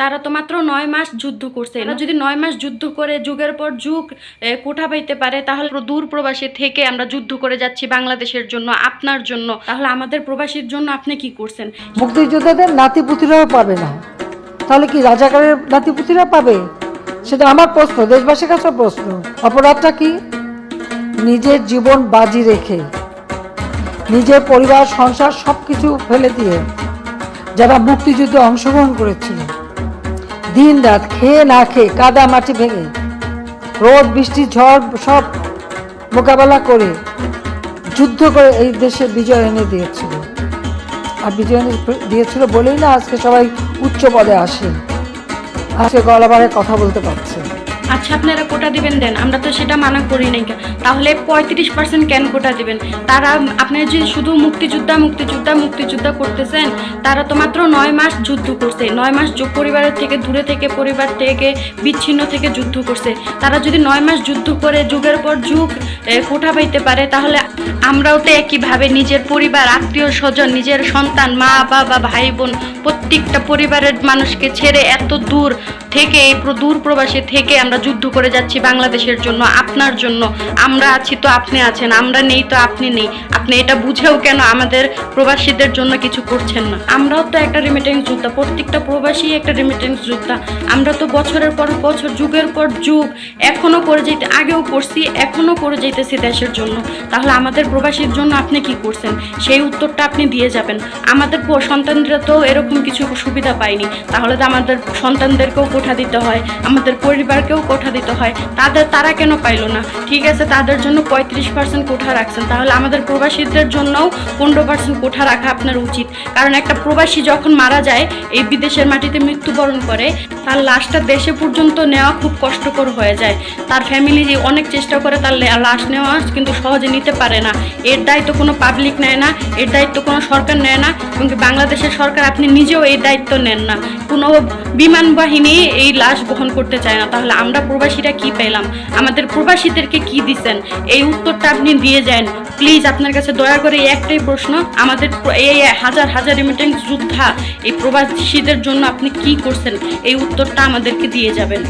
তারা তো মাত্র নয় মাস যুদ্ধ করছে। এরা যদি নয় মাস যুদ্ধ করে যুগের পর যুগ কোঠা পাইতে পারে তাহলে দূর প্রবাসী থেকে আমরা যুদ্ধ করে যাচ্ছি বাংলাদেশের জন্য আপনার জন্য। তাহলে আমাদের প্রবাসীর জন্য আপনি কি করছেন? মুক্তিযোদ্ধাদের নাতিপুতিরাও পাবে না। তাহলে কি রাজাকারের নাতিপুতিরা পাবে? সেটা আমার প্রশ্ন দেশবাসীর কাছে প্রশ্ন। অপরাধটা কি? নিজের জীবন বাজি রেখে নিজের পরিবার সংসার সব কিছু ফেলে দিয়ে যারা মুক্তিযুদ্ধে অংশগ্রহণ করেছিল দিন রাত খেয়ে না খেয়ে কাদা মাটি ভেঙে রোদ, বৃষ্টি, ঝড় সব মোকাবেলা করে যুদ্ধ করে এই দেশে বিজয় এনে দিয়েছিল। আর বিজয় এনে দিয়েছিল বলেই না আজকে সবাই উচ্চ পদে আসে। আজকে গলাবারে কথা বলতে পারছে। আচ্ছা আপনারা কোটা দিবেন দেন, আমরা তো সেটা মানা করি নাই। তাহলে পঁয়ত্রিশ পার্সেন্ট কেন কোটা দিবেন তারা আপনারা যে শুধু মুক্তিযোদ্ধা মুক্তিযোদ্ধা মুক্তিযোদ্ধা করতেছেন, তারা তো মাত্র নয় মাস যুদ্ধ করছে, নয় মাস পরিবারের থেকে দূরে থেকে, পরিবার থেকে বিচ্ছিন্ন থেকে যুদ্ধ করছে তারা যদি নয় মাস যুদ্ধ করে যুগের পর যুগ কোঠা পাইতে পারে, তাহলে আমরাও তো একইভাবে নিজের পরিবার, আত্মীয় স্বজন, নিজের সন্তান, মা, বাবা, ভাই, বোন, প্রত্যেকটা পরিবারের মানুষকে ছেড়ে এত দূর থেকে দূর প্রবাসী থেকে আমরা যুদ্ধ করে যাচ্ছি বাংলাদেশের জন্য, আপনার জন্য। আমরা আছি তো আপনি আছেন, আমরা নেই তো আপনি নেই। আপনি এটা বুঝেও কেন আমাদের প্রবাসীদের জন্য কিছু করছেন না? আমরাও তো একটা রেমিটেন্স যোদ্ধা, প্রত্যেকটা প্রবাসী একটা রেমিটেন্স যোদ্ধা। আমরা তো বছরের পর বছর, যুগের পর যুগ, এখনও করে যেতে আগেও করছি, এখনও করে যেতেছি দেশের জন্য। তাহলে আমাদের প্রবাসীর জন্য আপনি কি করছেন? সেই উত্তরটা আপনি দিয়ে যাবেন। আমাদের সন্তানরা তো এরকম কিছু সুবিধা পায়নি তাহলে তো আমাদের সন্তানদেরকেও কোঠা দিতে হয়, আমাদের পরিবারকেও কোঠা দিতে হয়। তাদের তারা কেন পাইলো না? ঠিক আছে, তাদের জন্য পঁয়ত্রিশ পার্সেন্ট কোঠা রাখছেন। তাহলে আমাদের প্রবাসীদের জন্যও পনেরো পার্সেন্ট কোঠা রাখা আপনার উচিত। কারণ একটা প্রবাসী যখন মারা যায়, এই বিদেশের মাটিতে মৃত্যুবরণ করে, তার লাশটা দেশে পর্যন্ত নেওয়া খুব কষ্টকর হয়ে যায়। তার ফ্যামিলি অনেক চেষ্টা করে, তার লাশ নেওয়া কিন্তু সহজে নিতে পারে না। এর দায়িত্ব কোনো পাবলিক নেয় না, এর দায়িত্ব কোনো সরকার নেয় না, এবং বাংলাদেশের সরকার আপনি নিজেও এই দায়িত্ব নেন না। কোনো বিমান বাহিনী এই লাশ বহন করতে চায় না। তাহলে আমরা প্রবাসীরা কি পেলাম? আমাদের প্রবাসীদেরকে কি দিচ্ছেন এই উত্তরটা আপনি দিয়ে যান। প্লিজ আপনার কাছে দয়া করে এই একটাই প্রশ্ন, আমাদের এই হাজার হাজার রেমিটেন্স যোদ্ধা, এই প্রবাসীদের জন্য আপনি কি করছেন? এই উত্তরটা আমাদেরকে দিয়ে যাবেন।